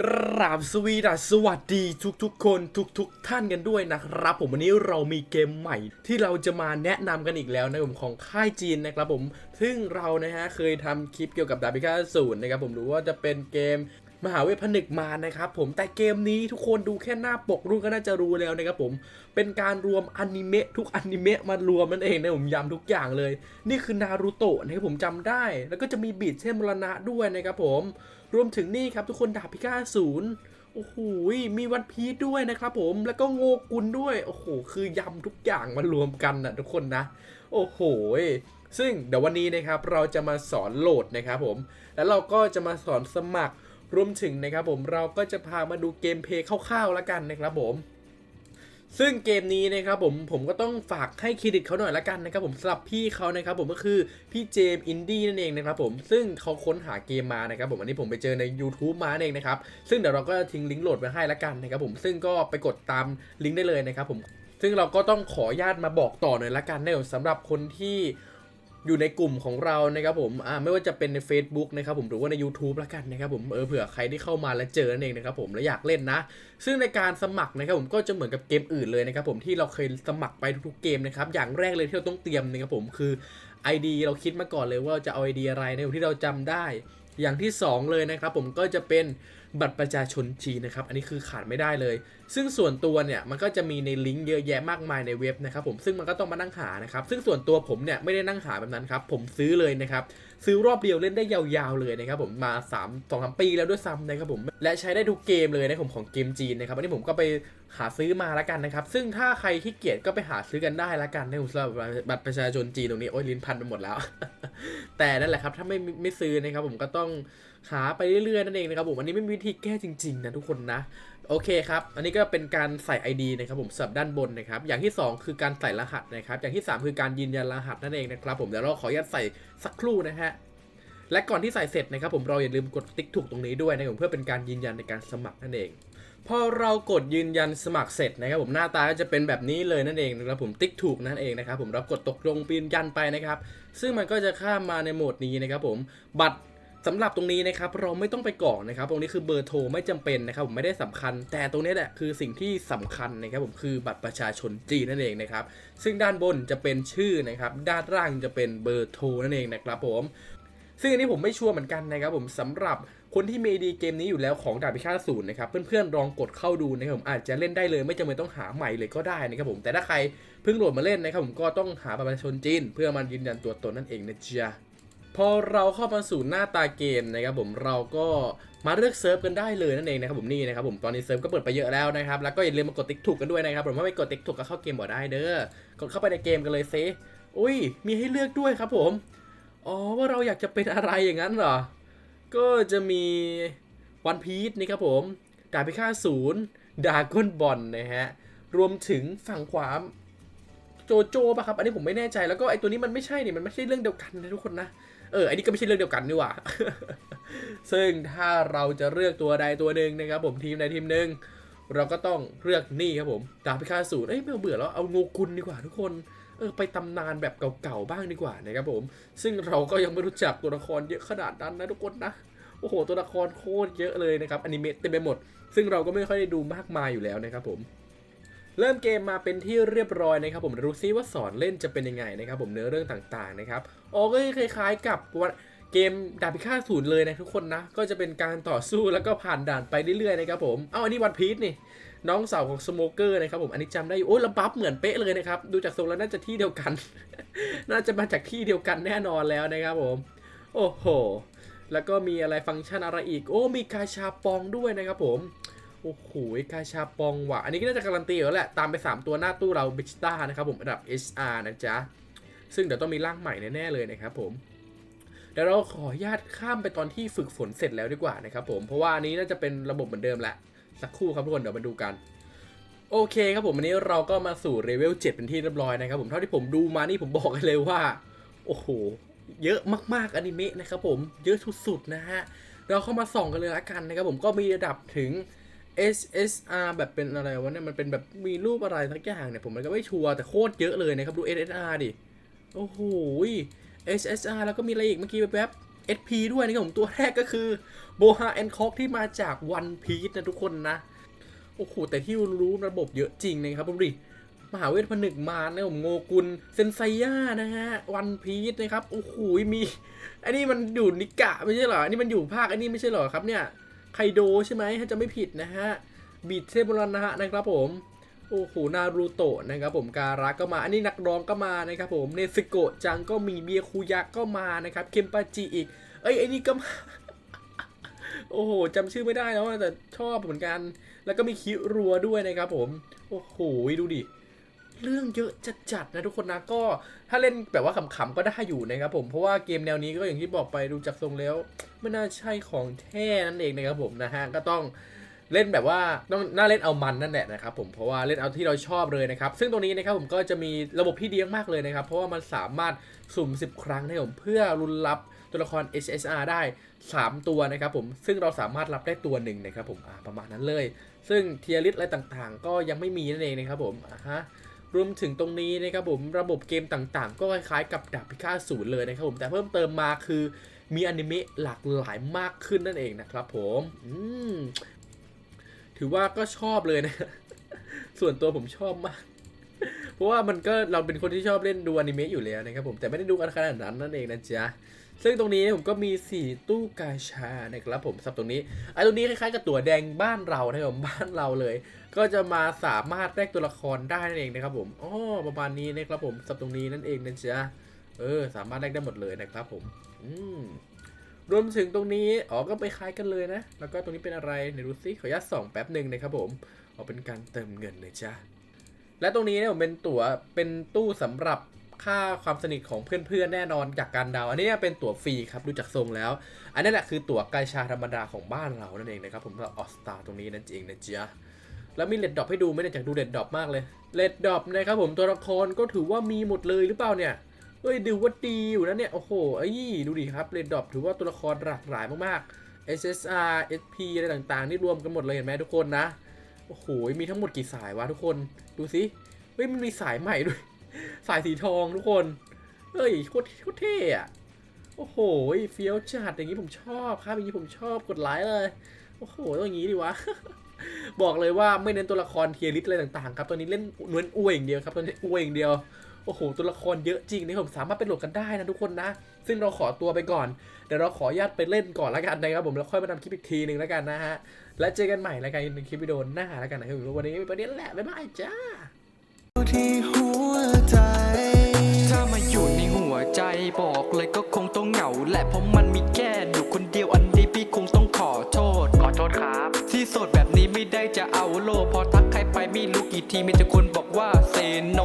กราบสวีดัสวัสดีทุกๆ คนทุกๆ ท่านกันด้วยนะครับ ผมวันนี้เรามีเกมใหม่ ที่เราจะมาแนะนำกันอีกแล้วนะครับผมของค่ายจีนนะครับผมซึ่งเรานะฮะเคยทำคลิปเกี่ยวกับดาบิก้าศูนย์นะครับผมรู้ว่าจะเป็นเกม มหาเวทผนึกมารนะครับผมแต่เกมนี้ทุกคนดูแค่หน้าปกรุ่นก็น่าจะรู้แล้วนะครับผมเป็นการรวมอนิเมะทุกอนิเมะมารวมนั่นเองนะผมย้ำทุกอย่างเลย นี่คือนารูโตะนะครับผมจำได้ แล้วก็จะมีบีดเช่นมรณะด้วยนะครับผม รวมถึงนี่ครับทุกคนดาบพิฆาตศูนย์โอ้โห มีวันพีชด้วยนะครับผม แล้วก็โงกุลด้วย โอ้โห คือยำทุกอย่างมารวมกันนะทุกคนนะ โอ้โห ซึ่งเดี๋ยววันนี้นะครับเราจะมาสอนโหลดนะครับผม แล้วเราก็จะมาสอนสมัคร รวมถึงนะครับผมเราก็จะพามาดูเกมเพย์คร่าวๆแล้วกันนะครับผมซึ่งเกมนี้นะครับผมผมก็ต้องฝากให้เครดิตเขาหน่อยละกันนะครับผมสำหรับพี่เขานะครับผมก็คือพี่เจมอินดี้นั่นเองนะครับผมซึ่งเขาค้นหาเกมมานะครับผมอันนี้ผมไปเจอใน YouTube มาเองนะครับซึ่งเดี๋ยวเราก็ทิ้งลิงก์โหลดไว้ให้ละกันนะครับผมซึ่งก็ไปกดตามลิงก์ได้เลยนะครับผมซึ่งเราก็ต้องขออนุญาตมาบอกต่อหน่อยละกันนะครับสำหรับคนที่ อยู่ในกลุ่มของเรานะครับผมอ่าไม่ว่าจะเป็นใน Facebook นะครับผมหรือว่าใน YouTube ละกันนะครับผมเออเผื่อใครที่เข้ามาแล้วเจอนั่นเองนะครับผมแล้วอยากเล่นนะ ซึ่งในการสมัครนะครับผมก็จะเหมือนกับเกมอื่นเลยนะครับผมที่เราเคยสมัครไปทุกๆเกมนะครับอย่างแรกเลยที่เราต้องเตรียมนะครับผมคือ ID เราคิดมาก่อนเลยว่าจะเอา ID อะไรในที่เราจำได้ อย่างที่ 2 เลยนะครับผมก็จะเป็น บัตรประชาชนจีนนะครับ อันนี้คือขาดไม่ได้เลย ซึ่งส่วนตัวเนี่ยมันก็จะมีในลิงก์เยอะแยะมากมายในเว็บนะครับผมซึ่งมันก็ต้องมานั่งหานะครับซึ่งส่วนตัวผมเนี่ยไม่ได้นั่งหาแบบนั้นครับผมซื้อเลยนะครับซื้อรอบเดียวเล่นได้ยาวๆเลยนะครับผมมา3 2 3ปีแล้วด้วยซ้ำนะครับผมและใช้ได้ทุกเกมเลยนะผมของเกมจีนนะครับอันนี้ผมก็ไปหาซื้อมาแล้วกันนะครับซึ่งถ้าใครที่เกียจก็ไปหาซื้อกันได้ล้วกันนะผมสำหรับบัตรประชาชนจีนตรงนี้โอ้ยลิ้นพันไปหมดแล้ว แต่นั่นแหละครับถ้าไม่ไม่ซื้อนะครับผมก็ต้อง หาไปเรื่อยๆนั่นเองนะครับผมอันนี้ไม่มีวิธีแก้จริงๆนะทุกคนนะโอเคครับ อันนี้ก็เป็นการใส่ ID นะครับผมสับด้านบนนะครับ อย่างที่ 2 คือการใส่รหัสนะครับ อย่างที่ 3 คือการยืนยันรหัสนั่นเองนะครับผมเดี๋ยวเราขออนุญาตใส่สักครู่นะฮะ และก่อนที่ใส่เสร็จนะครับผมเราอย่าลืมกดติ๊กถูกตรงนี้ด้วยนะครับผมเพื่อเป็นการยืนยันในการสมัครนั่นเอง พอเรากดยืนยันสมัครเสร็จนะครับผมหน้าตาก็จะเป็นแบบนี้เลยนั่นเองนะครับผมติ๊กถูกนั่นเองนะครับผมเรากดตกลงยืนยันไปนะครับ ซึ่งมันก็จะข้ามมาในโหมดนี้นะครับผมบัตร สำหรับตรงนี้นะครับเราไม่ต้องไปกรอกนะครับ ตรงนี้คือเบอร์โทรไม่จำเป็นนะครับผมไม่ได้สำคัญ แต่ตรงนี้แหละคือสิ่งที่สำคัญนะครับผมคือบัตรประชาชนจีนนั่นเองนะครับซึ่งด้านบนจะเป็นชื่อนะครับด้านล่างจะเป็นเบอร์โทรนั่นเองนะครับผมซึ่งอันนี้ผมไม่ชัวร์เหมือนกันนะครับผมสำหรับคนที่มีดีเกมนี้อยู่แล้วของดาบพิฆาตศูนย์นะครับเพื่อนๆลองกดเข้าดูนะครับผมอาจจะเล่นได้เลยไม่จำเป็นต้องหาใหม่เลยก็ได้นะครับผมแต่ถ้าใครเพิ่งโหลดมาเล่นนะครับผมก็ต้องหาบัตรประชาชนจีน เพื่อมายืนยันตัวตนนั่นเองนะจ๊ะ พอเราเข้ามาสู่หน้าตาเกมนะครับผมเราก็มาเลือกเซิร์ฟกันได้เลยนั่นเองนะครับผมนี่นะครับผมตอนนี้เซิร์ฟก็เปิดไปเยอะแล้วนะครับแล้วก็อย่าลืมมากดติ๊กถูกกันด้วยนะครับผมว่าไม่กดติ๊กถูกก็เข้าเกมบ่ได้เด้อกดเข้าไปในเกมกันเลยเซอุ้ยมีให้เลือกด้วยครับผมอ๋อว่าเราอยากจะเป็นอะไรอย่างนั้นเหรอก็จะมีวันพีชนี่ครับผมดาบพิฆาตศูนย์ดาก้นบอลนะฮะรวมถึงฝั่งขวาโจโจป่ะครับอันนี้ผมไม่แน่ใจแล้วก็ไอตัวนี้มันไม่ใช่นี่มันไม่ใช่เรื่องเดียวกันนะทุกคนนะ เอออันนี้ก็ไม่ใช่เรื่องเดียวกันนี่หว่า ซึ่งถ้าเราจะเลือกตัวใดตัวหนึ่งนะครับ ผมทีมใดทีมหนึ่งเราก็ต้องเลือกนี่ครับผมดาบพิฆาตศูนย์เอ้ยไม่เอาเบื่อแล้วเอาโงกุลดีกว่าทุกคนเออไปตำนานแบบเก่าๆบ้างดีกว่านะครับผม ซึ่งเราก็ยังไม่รู้จักตัวละครเยอะขนาดนั้นนะทุกคนนะโอ้โหตัวละครโคตรเยอะเลยนะครับอนิเมะเต็มไปหมด ซึ่งเราก็ไม่ค่อยได้ดูมากมายอยู่แล้วนะครับผม เริ่มเกมมาเป็นที่เรียบร้อยนะครับผมรู้ซิว่าสอนเล่นจะเป็นยังไงนะครับผมเนื้อเรื่องต่างๆนะครับออก็คล้ายๆกับวันเกมดาบพิฆาตศูนย์เลยนะทุกคนนะ ก็จะเป็นการต่อสู้แล้วก็ผ่านด่านไปเรื่อยๆนะครับผมเอ้าอันนี้วันพีชนี่น้องสาวของสโมเกอร์นะครับผมอันนี้จำได้อยู่โอ้ยแล้วบัฟเหมือนเป๊ะเลยนะครับดูจากทรงแล้วน่าจะที่เดียวกัน น่าจะมาจากที่เดียวกันแน่นอนแล้วนะครับผม โอ้โห แล้วก็มีอะไรฟังก์ชันอะไรอีก โอ้มีกาชาปองด้วยนะครับผม โอ้โหกาชาปองว่ะ อันนี้ก็น่าจะการันตีอยู่แล้วแหละ ตามไป 3 ตัวหน้าตู้เราบิชต้านะครับผมระดับ SR นะจ๊ะ ซึ่งเดี๋ยวต้องมีร่างใหม่แน่ๆเลยนะครับผมเดี๋ยวเราขออนุญาตข้ามไปตอนที่ฝึกฝนเสร็จแล้วดีกว่านะครับผม เพราะว่าอันนี้น่าจะเป็นระบบเหมือนเดิมแหละ สักครู่ครับทุกคนเดี๋ยวมาดูกัน โอเคครับผมวันนี้เราก็มาสู่เลเวล7เป็นที่เรียบร้อยนะครับผมเท่าที่ผมดูมานี่ผมบอกกันเลยว่า โอ้โห เยอะมากๆอนิเมะนะครับผม เยอะสุดๆนะฮะ เราเข้ามาส่องกันเลยละกันนะครับผมก็มีระดับถึง SSR แบบเป็นอะไรวะเนี่ยมันเป็นแบบมีรูปอะไรสักอย่างเนี่ยผมมันก็ไม่ชัวร์แต่โคตรเยอะเลยนะครับดู SSR ดิ โอ้โห SSR แล้วก็มีอะไรอีกเมื่อกี้แป๊บ SP ด้วยนะครับผมตัวแรกก็คือโบฮาแอนคอกที่มาจากวันพีชนะทุกคนนะ โอ้โห แต่ที่รู้ระบบเยอะจริงนะครับผมดิมหาเวทผนึกมารนะผมโงกุลเซนไซย่านะฮะวันพีชนะครับ โอ้โหมี อันนี้มันอยู่นิกะไม่ใช่เหรอ อันนี้มันอยู่ภาคอันนี้ไม่ใช่เหรอครับเนี่ย ไคโดใช่ไหมถ้าจะไม่ผิดนะฮะบีทเทพบรณะนะครับผมโอ้โหนารูโตะนะครับผมการะก็มาอันนี้นักร้องก็มานะครับผมเนซึโกะจังก็มีเบียคุยะก็มานะครับเคมปาจิอีก เอ้ยไอ้นี่ก็มาโอ้โหจำชื่อไม่ได้แล้วแต่ชอบเหมือนกัน แล้วก็มีคิรัวด้วยนะครับผม โอ้โหดูดิ เรื่องเยอะจัดๆนะทุกคนนะก็ถ้าเล่นแบบว่าขำๆก็ได้อยู่นะครับผมเพราะว่าเกมแนวนี้ก็อย่างที่บอกไปดูจากทรงแล้วไม่น่าใช่ของแท้นั่นเองนะครับผมนะฮะก็ต้องเล่นแบบว่าต้องน่าเล่นเอามันนั่นแหละนะครับผมเพราะว่าเล่นเอาที่เราชอบเลยนะครับซึ่งตรงนี้นะครับผมก็จะมีระบบที่ดีมากเลยนะครับเพราะว่ามันสามารถสุ่ม 10 ครั้งนะครับผมเพื่อรุนรับตัวละคร HSR ได้ 3 ตัวนะครับผมซึ่งเราสามารถรับได้ตัวหนึ่งนะครับผมประมาณนั้นเลย ซึ่งเทียริสอะไรต่างๆ ก็ยังไม่มีนั่นเองนะครับผมอ่าฮะ รวมถึงตรงนี้นะครับผมระบบเกมต่างๆ ก็คล้ายๆกับดาบพิฆาตศูนย์เลยนะครับผมแต่เพิ่มเติมมาคือมีอนิเมะหลากหลายมากขึ้นนั่นเองนะครับผมอืมถือว่าก็ชอบเลยนะ ส่วนตัวผมชอบมาก เพราะว่ามันก็เราเป็นคนที่ชอบเล่นดูอนิเมะอยู่แล้วนะครับผมแต่ไม่ได้ดูกันขนาดนั้นนั่นเองนะจ๊ะ ซึ่งตรงนี้ผมก็มี 4 ตู้กาชานะครับผมสับตรงนี้ไอ้ตรงนี้คล้ายๆกับตั๋วแดงบ้านเรานะครับผมบ้านเราเลย ก็จะมาสามารถแลกตัวละครได้นั่นเองนะครับผมอ๋อประมาณนี้นะครับผมสับตรงนี้นั่นเองนะจ๊ะเออ สามารถแลกได้หมดเลยนะครับผม อืมรวมถึงตรงนี้อ๋อก็ไปคล้ายกันเลยนะ แล้วก็ตรงนี้เป็นอะไรไหนดูซิขออนุญาตส่องแป๊บหนึ่งนะครับผมอ๋อเป็นการเติมเงินเลยจ้ะและตรงนี้เนี่ยผมเป็นตั๋วเป็นตู้สำหรับ ค่าความสนิทของเพื่อนๆแน่นอนจากการดาว อันนี้เป็นตั๋วฟรีครับดูจากทรงแล้ว อันนี้แหละคือตั๋วกายชาธรรมดาของบ้านเรานั่นเองนะครับผมสำหรับออสตาตรงนี้นั่นเองนะจ๊ะแล้วมีเลดดอปให้ดูไหมเนี่ยอยากดูเลดดอปมากเลยเลดดอปนะครับผมตัวละครก็ถือว่ามีหมดเลยหรือเปล่าเนี่ยเฮ้ยดูว่าดีอยู่นะเนี่ยโอ้โหไอ้ดูดิครับเรดดอปถือว่าตัวละครหลากหลายมากๆ SSR SP อะไรต่างๆ นี่รวมกันหมดเลยเห็นไหมทุกคนนะโอ้โหมีทั้งหมดกี่สายวะทุกคนดูสิเฮ้ยมันมีสายใหม่ด้วย สายสีทองทุกคนเฮ้ยโคตรโคตรเท่อะโอ้โหเฟี้ยวจัดอย่างนี้ผมชอบครับอย่างนี้ผมชอบกดไลค์เลย โอ้โหต้องอย่างนี้ดิวะบอกเลยว่าไม่เน้นตัวละครเทียริสอะไรต่างๆครับตัวนี้เล่นเน้นอวยอย่างเดียวครับตัวนี้อวยอย่างเดียวโอ้โหตัวละครเยอะจริงนี่ผมสามารถไปโหลดกันได้นะทุกคนนะ ซึ่งเราขอตัวไปก่อนเดี๋ยวเราขออนุญาตไปเล่นก่อนแล้วกันนะครับผมแล้วค่อยมาทำคลิปอีกทีหนึ่งแล้วกันนะฮะแล้วเจอกันใหม่แล้วกันในคลิปวิดีโอหน้าแล้วกันนะครับวันนี้ประเด็นแหละบ๊ายบายจ้าาแหละเพราะมันมีแค่อยู่คนเดียวอันนี้พี่คงต้องขอโทษ ขอโทษครับ ที่โสดแบบนี้ไม่ได้จะเอาโลกพอทักใครไปไม่รู้กี่ทีมีแต่คนบอกว่าเซโน